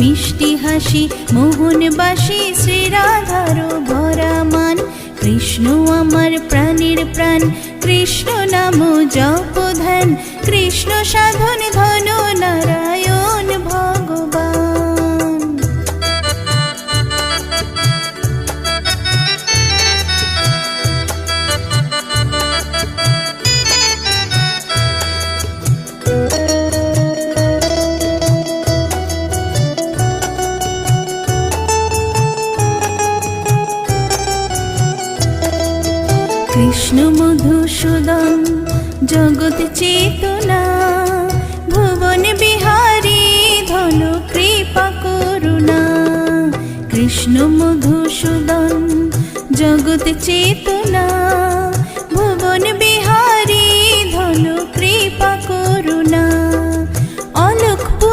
মিষ্টি হাসি মোহনবাসী শ্রীরাধার ভরা মান কৃষ্ণ আমার প্রাণের প্রাণ, কৃষ্ণ নাম জপ ধ্যান কৃষ্ণ সাধন ধন নারায়ণ। কৃষ্ণ মধুসূদন জগৎ চেতনা ভুবন বিহারী ধন কৃপা করুণা। কৃষ্ণ মধুসূদন জগৎ চেতনা